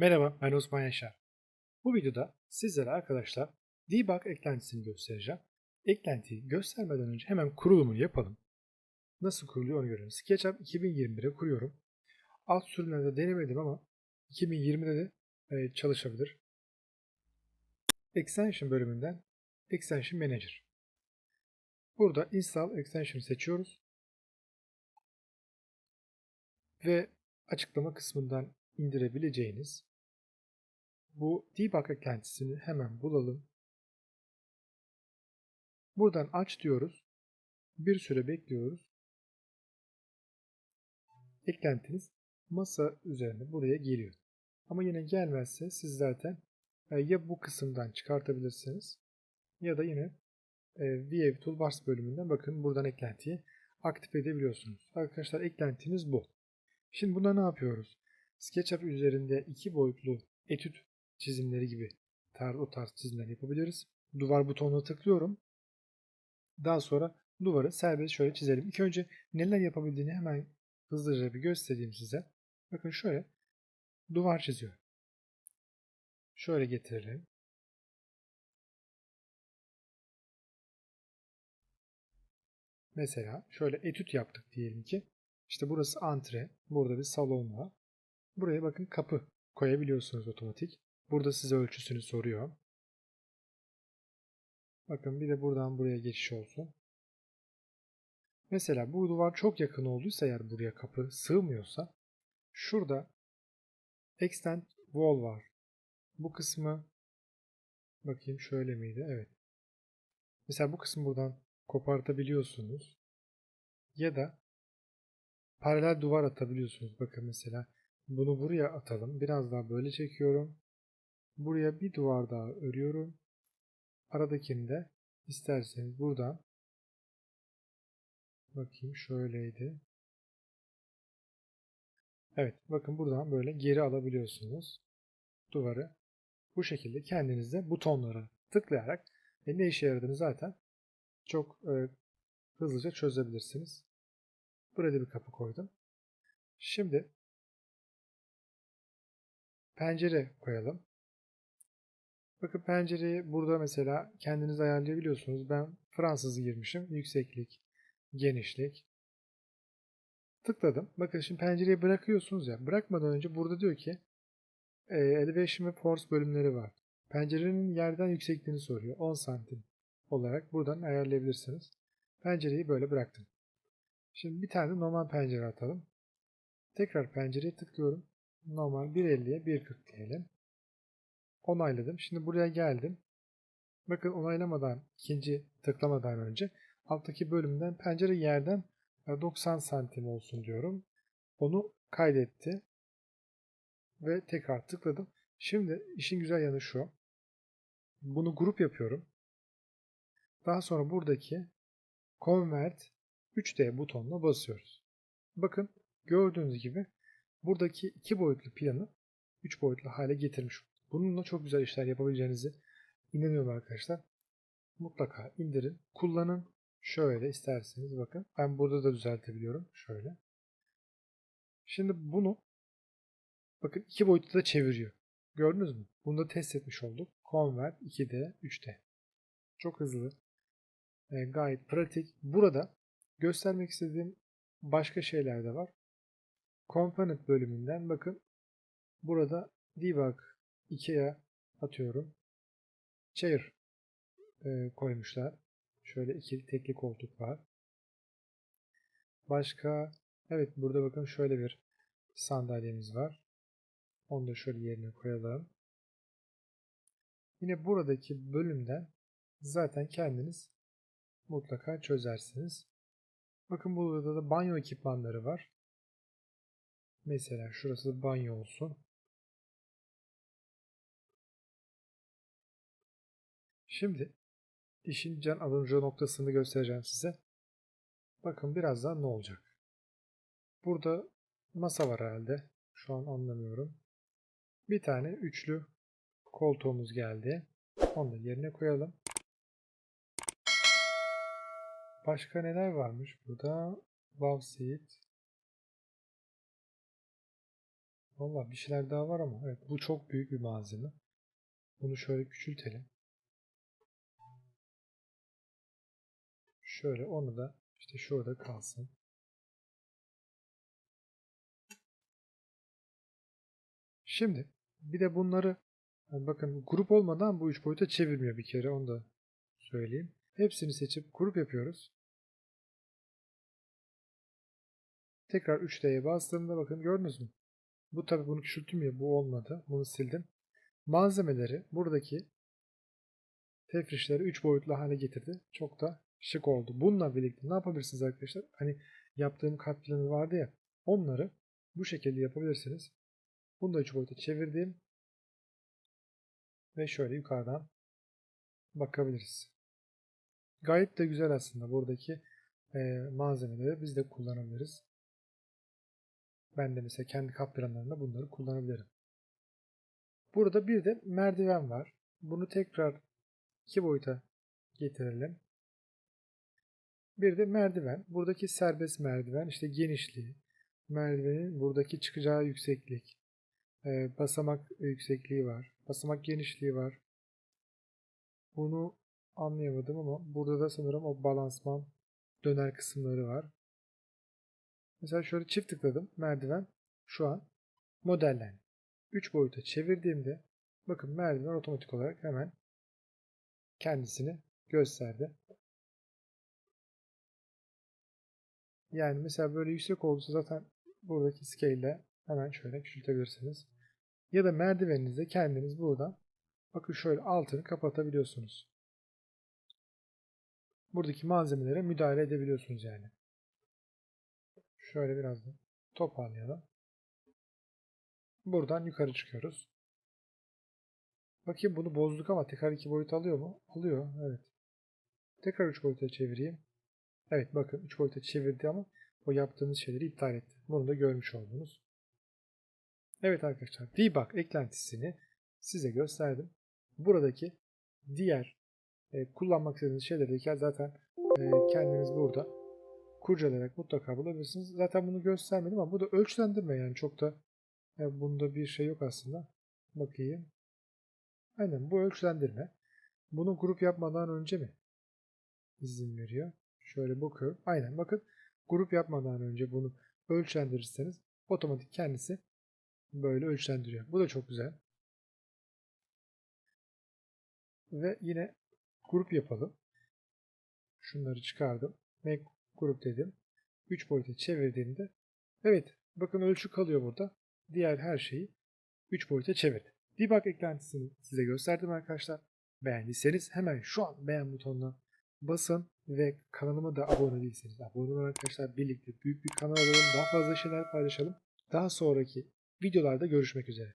Merhaba, ben Osman Yaşar. Bu videoda sizlere arkadaşlar debug eklentisini göstereceğim. Eklentiyi göstermeden önce hemen kurulumunu yapalım. Nasıl kuruluyor onu görelim. SketchUp 2021'e kuruyorum. Alt sürümlerde denemedim ama 2020'de de e, çalışabilir. Extension bölümünden Extension Manager. Burada Install Extension seçiyoruz. Ve açıklama kısmından indirebileceğiniz bu debug eklentisini hemen bulalım. Buradan aç diyoruz. Bir süre bekliyoruz. Eklentiniz masa üzerine buraya geliyor. Ama yine gelmezse siz zaten e, ya bu kısımdan çıkartabilirsiniz ya da yine e, VA Toolbars bölümünden bakın buradan eklentiyi aktif edebiliyorsunuz. Arkadaşlar eklentimiz bu. Şimdi bunda ne yapıyoruz? SketchUp üzerinde iki boyutlu etüt çizimleri gibi o tarz çizimler yapabiliriz. Duvar butonuna tıklıyorum. Daha sonra duvarı serbest şöyle çizelim. İlk önce neler yapabildiğini hemen hızlıca bir göstereyim size. Bakın şöyle duvar çiziyor. Şöyle getirelim. Mesela şöyle etüt yaptık diyelim ki. İşte burası antre. Burada bir salon var. Buraya bakın kapı koyabiliyorsunuz otomatik. Burada size ölçüsünü soruyor. Bakın bir de buradan buraya geçiş olsun. Mesela bu duvar çok yakın olduysa eğer buraya kapı sığmıyorsa şurada extend wall var. Bu kısmı bakayım şöyle miydi? Evet. Mesela bu kısmı buradan kopartabiliyorsunuz. Ya da paralel duvar atabiliyorsunuz. Bakın mesela bunu buraya atalım. Biraz daha böyle çekiyorum. Buraya bir duvar daha örüyorum. Aradakini de isterseniz buradan bakayım şöyleydi. Evet bakın buradan böyle geri alabiliyorsunuz duvarı. Bu şekilde kendinizde butonlara tıklayarak e, ne işe yaradığını zaten çok e, hızlıca çözebilirsiniz. Buraya da bir kapı koydum. Şimdi pencere koyalım. Bakın pencereyi burada mesela kendiniz ayarlayabiliyorsunuz. Ben Fransız girmişim. Yükseklik, genişlik. Tıkladım. Bakın şimdi pencereyi bırakıyorsunuz ya. Bırakmadan önce burada diyor ki e, Elevation ve Force bölümleri var. Pencerenin yerden yüksekliğini soruyor. 10 santim olarak buradan ayarlayabilirsiniz. Pencereyi böyle bıraktım. Şimdi bir tane normal pencere atalım. Tekrar pencereye tıklıyorum. Normal 1.50'ye 1.40 diyelim. Onayladım. Şimdi buraya geldim. Bakın onaylamadan, ikinci tıklamadan önce alttaki bölümden pencere yerden 90 santim olsun diyorum. Onu kaydetti. Ve tekrar tıkladım. Şimdi işin güzel yanı şu. Bunu grup yapıyorum. Daha sonra buradaki Convert 3D butonuna basıyoruz. Bakın gördüğünüz gibi buradaki iki boyutlu planı 3 boyutlu hale getirmiş. Bununla çok güzel işler yapabileceğinizi inanıyorum arkadaşlar. Mutlaka indirin, kullanın. Şöyle isterseniz bakın. Ben burada da düzeltebiliyorum. Şöyle. Şimdi bunu bakın iki boyutlu da çeviriyor. Gördünüz mü? Bunu da test etmiş olduk. Convert 2D, 3D. Çok hızlı. E, gayet pratik. Burada göstermek istediğim başka şeyler de var. Component bölümünden bakın. Burada debug Ikea atıyorum. Chair e, koymuşlar. Şöyle iki tekli koltuk var. Başka evet burada bakın şöyle bir sandalyemiz var. Onu da şöyle yerine koyalım. Yine buradaki bölümden zaten kendiniz mutlaka çözersiniz. Bakın burada da banyo ekipmanları var. Mesela şurası banyo olsun. Şimdi işin can alıncı noktasını göstereceğim size. Bakın birazdan ne olacak. Burada masa var herhalde. Şu an anlamıyorum. Bir tane üçlü koltuğumuz geldi. Onu da yerine koyalım. Başka neler varmış burada? Love seat. Valla bir şeyler daha var ama evet bu çok büyük bir malzeme. Bunu şöyle küçültelim. Şöyle onu da işte şurada kalsın. Şimdi bir de bunları yani bakın grup olmadan bu üç boyuta çevirmiyor bir kere onu da söyleyeyim. Hepsini seçip grup yapıyoruz. Tekrar 3D'ye bastığımda bakın gördünüz mü? Bu tabi bunu küçülttüm ya bu olmadı. Bunu sildim. Malzemeleri buradaki tefrişleri 3 boyutlu hale getirdi. Çok da şık oldu. Bununla birlikte ne yapabilirsiniz arkadaşlar? Hani yaptığım kat planı vardı ya. Onları bu şekilde yapabilirsiniz. Bunu da 3 boyuta çevirdim. Ve şöyle yukarıdan bakabiliriz. Gayet de güzel aslında buradaki e, malzemeleri biz de kullanabiliriz. Ben de mesela kendi kat planlarında bunları kullanabilirim. Burada bir de merdiven var. Bunu tekrar iki boyuta getirelim. Bir de merdiven. Buradaki serbest merdiven işte genişliği, merdivenin buradaki çıkacağı yükseklik, e, basamak yüksekliği var, basamak genişliği var. Bunu anlayamadım ama burada da sanırım o balansman döner kısımları var. Mesela şöyle çift tıkladım merdiven şu an modellendi. 3 boyuta çevirdiğimde bakın merdiven otomatik olarak hemen kendisini gösterdi. Yani mesela böyle yüksek olursa zaten buradaki scale ile hemen şöyle küçültebilirsiniz. Ya da merdiveninizde kendiniz buradan bakın şöyle altını kapatabiliyorsunuz. Buradaki malzemelere müdahale edebiliyorsunuz yani. Şöyle biraz da toparlayalım. Buradan yukarı çıkıyoruz. Bakayım bunu bozduk ama tekrar iki boyut alıyor mu? Alıyor. Evet. Tekrar 3 boyuta çevireyim. Evet bakın 3 boyuta çevirdi ama o yaptığınız şeyleri iptal etti. Bunu da görmüş oldunuz. Evet arkadaşlar debug eklentisini size gösterdim. Buradaki diğer e, kullanmak istediğiniz şeyleri zaten e, kendiniz burada kurcalayarak mutlaka bulabilirsiniz. Zaten bunu göstermedim ama bu da ölçülendirme yani çok da e, bunda bir şey yok aslında. Bakayım. Aynen bu ölçülendirme. Bunu grup yapmadan önce mi izin veriyor? Şöyle bakıyorum. Aynen bakın grup yapmadan önce bunu ölçülendirirseniz otomatik kendisi böyle ölçülendiriyor. Bu da çok güzel. Ve yine grup yapalım. Şunları çıkardım. Make grup dedim. 3 boyuta çevirdiğimde evet bakın ölçü kalıyor burada. Diğer her şeyi 3 boyuta çevirdi. Debug eklentisini size gösterdim arkadaşlar. Beğendiyseniz hemen şu an beğen butonuna basın ve kanalıma da abone değilseniz abone olun arkadaşlar. Birlikte büyük bir kanal olalım. Daha fazla şeyler paylaşalım. Daha sonraki videolarda görüşmek üzere.